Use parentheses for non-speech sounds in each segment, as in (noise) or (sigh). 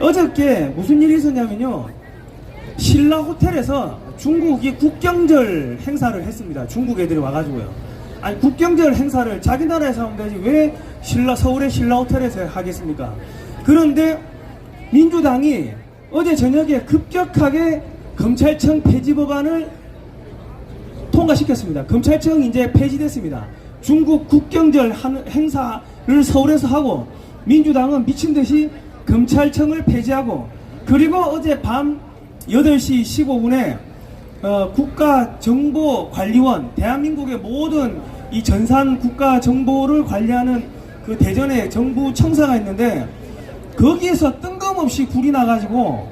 어저께 무슨 일이 있었냐면요. 신라 호텔에서 중국이 국경절 행사를 했습니다. 중국 애들이 와가지고요. 아니 국경절 행사를 자기 나라에서 하면 되지 왜 신라 서울의 신라 호텔에서 하겠습니까? 그런데 민주당이 어제 저녁에 급격하게 검찰청 폐지 법안을 통과시켰습니다. 검찰청 이제 폐지됐습니다. 중국 국경절 한- 행사를 서울에서 하고 민주당은 미친 듯이 검찰청을 폐지하고 그리고 어제 밤 8시 15분에 어, 국가정보관리원 대한민국의 모든 이 전산 국가 정보를 관리하는 그 대전에 정부 청사가 있는데 거기에서 뜬금없이 불이 나가지고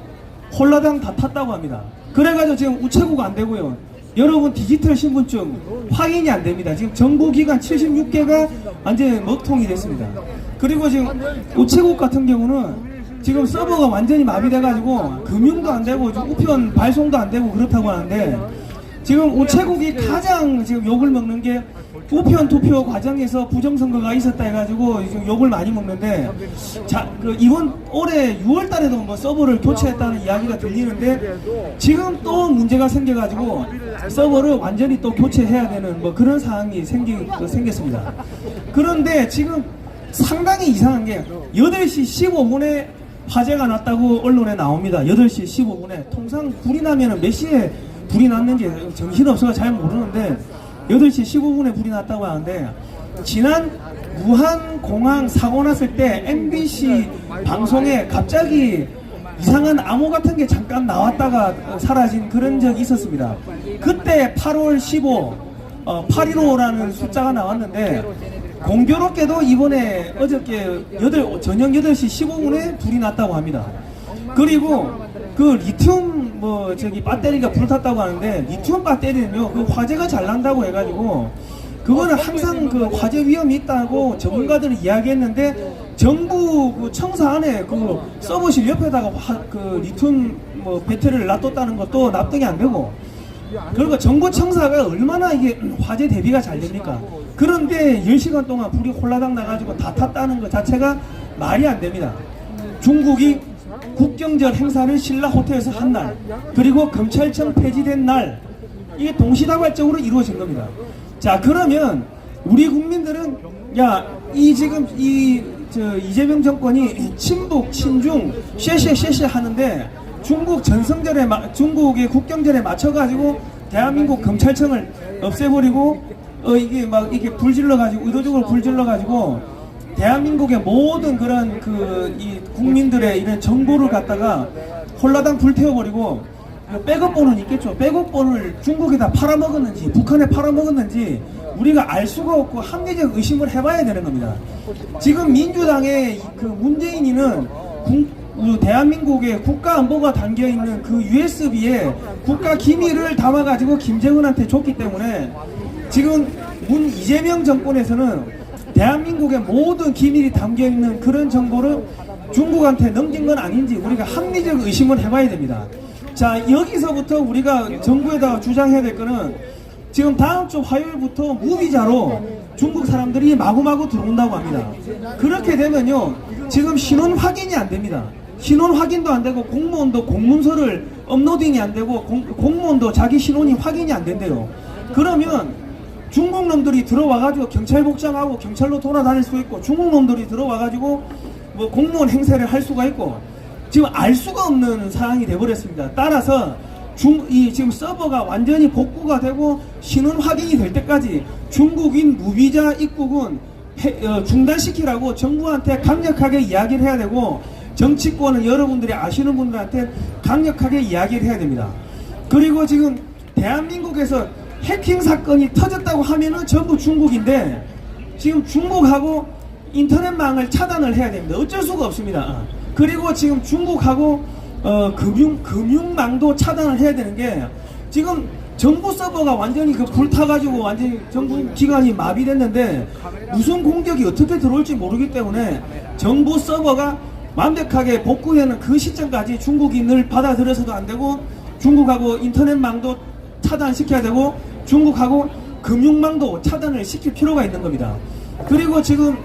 홀라당 다 탔다고 합니다. 그래가지고 지금 우체국 안 되고요. 여러분 디지털 신분증 확인이 안 됩니다. 지금 정보기관 76개가 완전히 먹통이 됐습니다. 그리고 지금 우체국 같은 경우는 지금 서버가 완전히 마비돼가지고 금융도 안 되고 우편 발송도 안 되고 그렇다고 하는데 지금 우체국이 가장 지금 욕을 먹는 게 우편 투표 과정에서 부정선거가 있었다 해가지고 지금 욕을 많이 먹는데 자, 그 이번 올해 6월 달에도 뭐 서버를 교체했다는 이야기가 들리는데 지금 또 문제가 생겨가지고 서버를 완전히 또 교체해야 되는 뭐 그런 상황이 생기, 그 생겼습니다. 그런데 지금 상당히 이상한 게 8시 15분에 화재가 났다고 언론에 나옵니다. 8시 15분에. 통상 불이 나면은 몇 시에 불이 났는지 정신없어서 잘 모르는데 8시 15분에 불이 났다고 하는데 지난 무한 공항 사고 났을 때 MBC 방송에 갑자기 이상한 암호 같은 게 잠깐 나왔다가 사라진 그런 적이 있었습니다. 그때 8월 15, 어, 815라는 숫자가 나왔는데 공교롭게도 이번에 어저께 8, 저녁 8시 15분에 불이 났다고 합니다. 그리고 그 리튬 뭐 저기 배터리가 불탔다고 하는데 리튬 배터리는요 그 화재가 잘 난다고 해가지고 그거는 항상 그 화재 위험이 있다고 전문가들은 이야기했는데 정부 그 청사 안에 그 서버실 옆에다가 화, 그 리튬 뭐 배터리를 놔뒀다는 것도 납득이 안 되고 그리고 정부 청사가 얼마나 이게 화재 대비가 잘 됩니까? 그런데 10시간 동안 불이 홀라당 나가지고 다 탔다는 것 자체가 말이 안 됩니다. 중국이 국경절 행사를 신라 호텔에서 한 날, 그리고 검찰청 폐지된 날, 이게 동시다발적으로 이루어진 겁니다. 자, 그러면 우리 국민들은 야, 이 지금 이 저 이재명 정권이 친북, 친중, 쉐쉐쉐쉐 하는데 중국 전성절에 마- 중국의 국경절에 맞춰 가지고 대한민국 검찰청을 없애버리고 어 이게 막 이게 불질러 가지고 의도적으로 불질러 가지고 대한민국의 모든 그런 그 이 국민들의 이런 정보를 갖다가 홀라당 불태워버리고 그 백업본은 있겠죠. 백업본을 중국에다 팔아먹었는지 북한에 팔아먹었는지 우리가 알 수가 없고 합리적 의심을 해봐야 되는 겁니다. 지금 민주당의 그 문재인이는 국- 그 대한민국의 국가 안보가 담겨 있는 그 USB에 국가 기밀을 담아가지고 김정은한테 줬기 때문에 지금 문 이재명 정권에서는 대한민국의 모든 기밀이 담겨 있는 그런 정보를 중국한테 넘긴 건 아닌지 우리가 합리적 의심을 해봐야 됩니다. 자 여기서부터 우리가 정부에다가 주장해야 될 거는 지금 다음 주 화요일부터 무비자로 중국 사람들이 마구마구 들어온다고 합니다. 그렇게 되면요 지금 신원 확인이 안 됩니다. 신원 확인도 안 되고 공무원도 공문서를 업로딩이 안 되고 공, 공무원도 자기 신원이 확인이 안 된대요. 그러면 중국 놈들이 들어와가지고 경찰 복장하고 경찰로 돌아다닐 수 있고 중국 놈들이 들어와가지고 뭐 공무원 행세를 할 수가 있고 지금 알 수가 없는 상황이 돼버렸습니다. 따라서 중, 이 지금 서버가 완전히 복구가 되고 신원 확인이 될 때까지 중국인 무비자 입국은 해- 어, 중단시키라고 정부한테 강력하게 이야기를 해야 되고 정치권은 여러분들이 아시는 분들한테 강력하게 이야기를 해야 됩니다. 그리고 지금 대한민국에서 해킹 사건이 터졌다고 하면은 전부 중국인데 지금 중국하고 인터넷망을 차단을 해야 됩니다. 어쩔 수가 없습니다. 어. 그리고 지금 중국하고 어, 금융 금융망도 차단을 해야 되는 게 지금 정부 서버가 완전히 그 불타가지고 완전히 정부 기관이 마비됐는데 무슨 공격이 어떻게 들어올지 모르기 때문에 정부 서버가 완벽하게 복구하는 그 시점까지 중국인을 받아들여서도 안 되고 중국하고 인터넷망도 차단시켜야 되고 중국하고 금융망도 차단을 시킬 필요가 있는 겁니다. 그리고 지금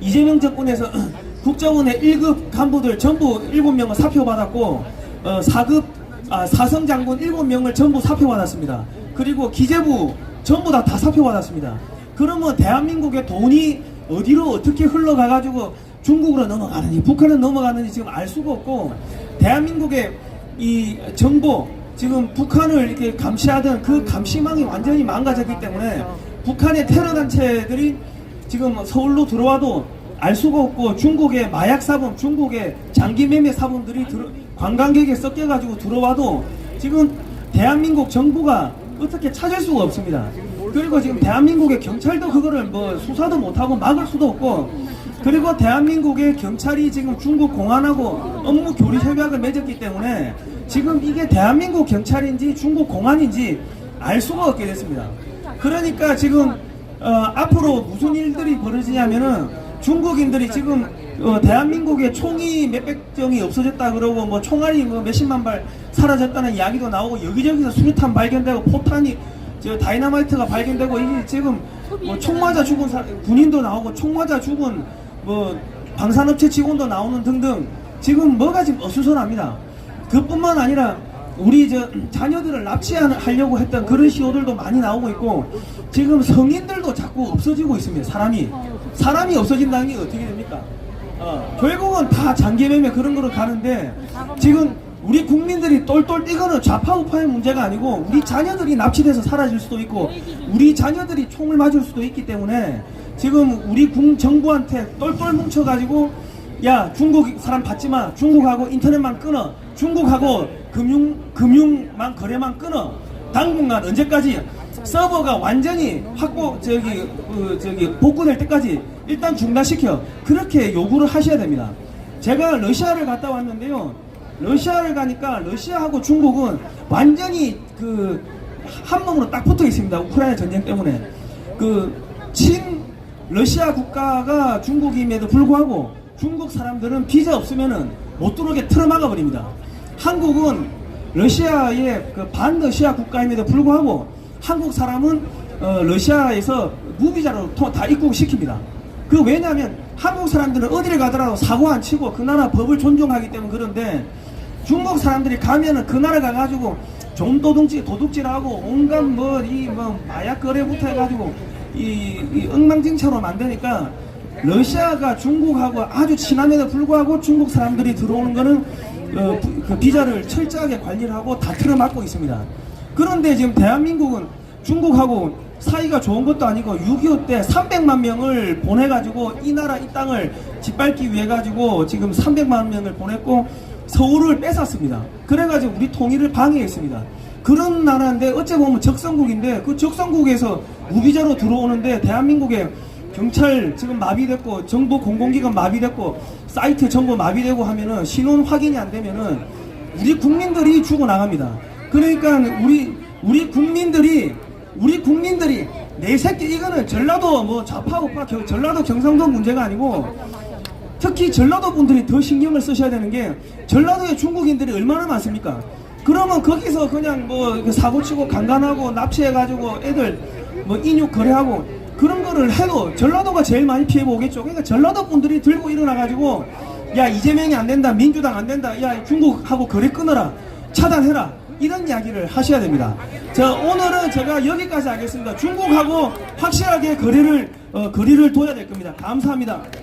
이재명 정권에서 (clears throat) 국정원의 1급 간부들 전부 7명을 사표받았고 어, 4급 아, 사성 장군 7명을 전부 사표받았습니다. 그리고 기재부 전부 다 다 사표받았습니다. 그러면 대한민국의 돈이 어디로 어떻게 흘러가가지고 중국으로 넘어가는지 북한으로 넘어가는지 지금 알 수가 없고 대한민국의 이 정보 지금 북한을 이렇게 감시하던 그 감시망이 완전히 망가졌기 때문에 북한의 테러 단체들이 지금 서울로 들어와도 알 수가 없고 중국의 마약 사범, 중국의 장기 매매 사범들이 들어, 관광객에 섞여가지고 들어와도 지금 대한민국 정부가 어떻게 찾을 수가 없습니다. 그리고 지금 대한민국의 경찰도 그거를 뭐 수사도 못하고 막을 수도 없고 그리고 대한민국의 경찰이 지금 중국 공안하고 업무 교류 협약을 맺었기 때문에 지금 이게 대한민국 경찰인지 중국 공안인지 알 수가 없게 됐습니다. 그러니까 지금 어, 앞으로 무슨 일들이 벌어지냐면은 중국인들이 지금 어, 대한민국의 총이 몇백 정이 없어졌다 그러고 뭐 총알이 뭐 몇십만 발 사라졌다는 이야기도 나오고 여기저기서 수류탄 발견되고 포탄이 저 다이나마이트가 발견되고 이게 지금 뭐 총 맞아 죽은 사, 군인도 나오고 총 맞아 죽은 뭐 방산업체 직원도 나오는 등등 지금 뭐가 지금 어수선합니다. 그뿐만 아니라 우리 저 자녀들을 납치하려고 했던 그런 시호들도 많이 나오고 있고 지금 성인들도 자꾸 없어지고 있습니다. 사람이 사람이 없어진다는 게 어떻게 됩니까? 어, 결국은 다 장기매매 그런 거로 가는데 지금 우리 국민들이 똘똘 뛰거는 좌파 우파의 문제가 아니고 우리 자녀들이 납치돼서 사라질 수도 있고 우리 자녀들이 총을 맞을 수도 있기 때문에 지금 우리 국 정부한테 똘똘 뭉쳐가지고 야 중국 사람 받지 마 중국하고 인터넷만 끊어 중국하고 금융 금융만 거래만 끊어 당분간 언제까지 서버가 완전히 확보 저기 그 저기 복구될 때까지 일단 중단시켜 그렇게 요구를 하셔야 됩니다. 제가 러시아를 갔다 왔는데요. 러시아를 가니까 러시아하고 중국은 완전히 그 한 몸으로 딱 붙어 있습니다. 우크라이나 전쟁 때문에 그 친 러시아 국가가 중국임에도 불구하고 중국 사람들은 비자 없으면은 못 들어오게 틀어막아 버립니다. 한국은 러시아의 그 반러시아 국가임에도 불구하고 한국 사람은 어, 러시아에서 무비자로 토- 다 입국시킵니다. 그 왜냐하면 한국 사람들은 어디를 가더라도 사고 안 치고 그 나라 법을 존중하기 때문에 그런데 중국 사람들이 가면은 그 나라 가가지고 좀도둑질 도둑질하고 온갖 뭐 이뭐 마약 거래부터 해가지고 이, 이 엉망진창으로 만드니까 러시아가 중국하고 아주 친함에도 불구하고 중국 사람들이 들어오는 거는 어, 부- 그 비자를 철저하게 관리를 하고 다 틀어막고 있습니다. 그런데 지금 대한민국은 중국하고 사이가 좋은 것도 아니고 6.25 때 300만 명을 보내가지고 이 나라 이 땅을 짓밟기 위해 가지고 지금 300만 명을 보냈고 서울을 뺏었습니다. 그래가지고 우리 통일을 방해했습니다. 그런 나라인데 어째 보면 적성국인데 그 적성국에서 무비자로 들어오는데 대한민국의 경찰 지금 마비됐고 정부 공공기관 마비됐고 사이트 전부 마비되고 하면은 신원 확인이 안 되면은 우리 국민들이 죽어 나갑니다. 그러니까 우리 우리 국민들이 우리 국민들이 내 새끼 이거는 전라도 뭐 좌파 우파 겨- 전라도 경상도 문제가 아니고 특히 전라도 분들이 더 신경을 쓰셔야 되는 게 전라도에 중국인들이 얼마나 많습니까? 그러면 거기서 그냥 뭐 사고 치고 강간하고 납치해가지고 애들 뭐 인육 거래하고 그런 거를 해도 전라도가 제일 많이 피해 보겠죠. 그러니까 전라도 분들이 들고 일어나가지고 야 이재명이 안 된다, 민주당 안 된다, 야 중국하고 거래 끊어라, 차단해라 이런 이야기를 하셔야 됩니다. 자 오늘은 제가 여기까지 하겠습니다. 중국하고 확실하게 거래를 어, 거리를 둬야 될 겁니다. 감사합니다.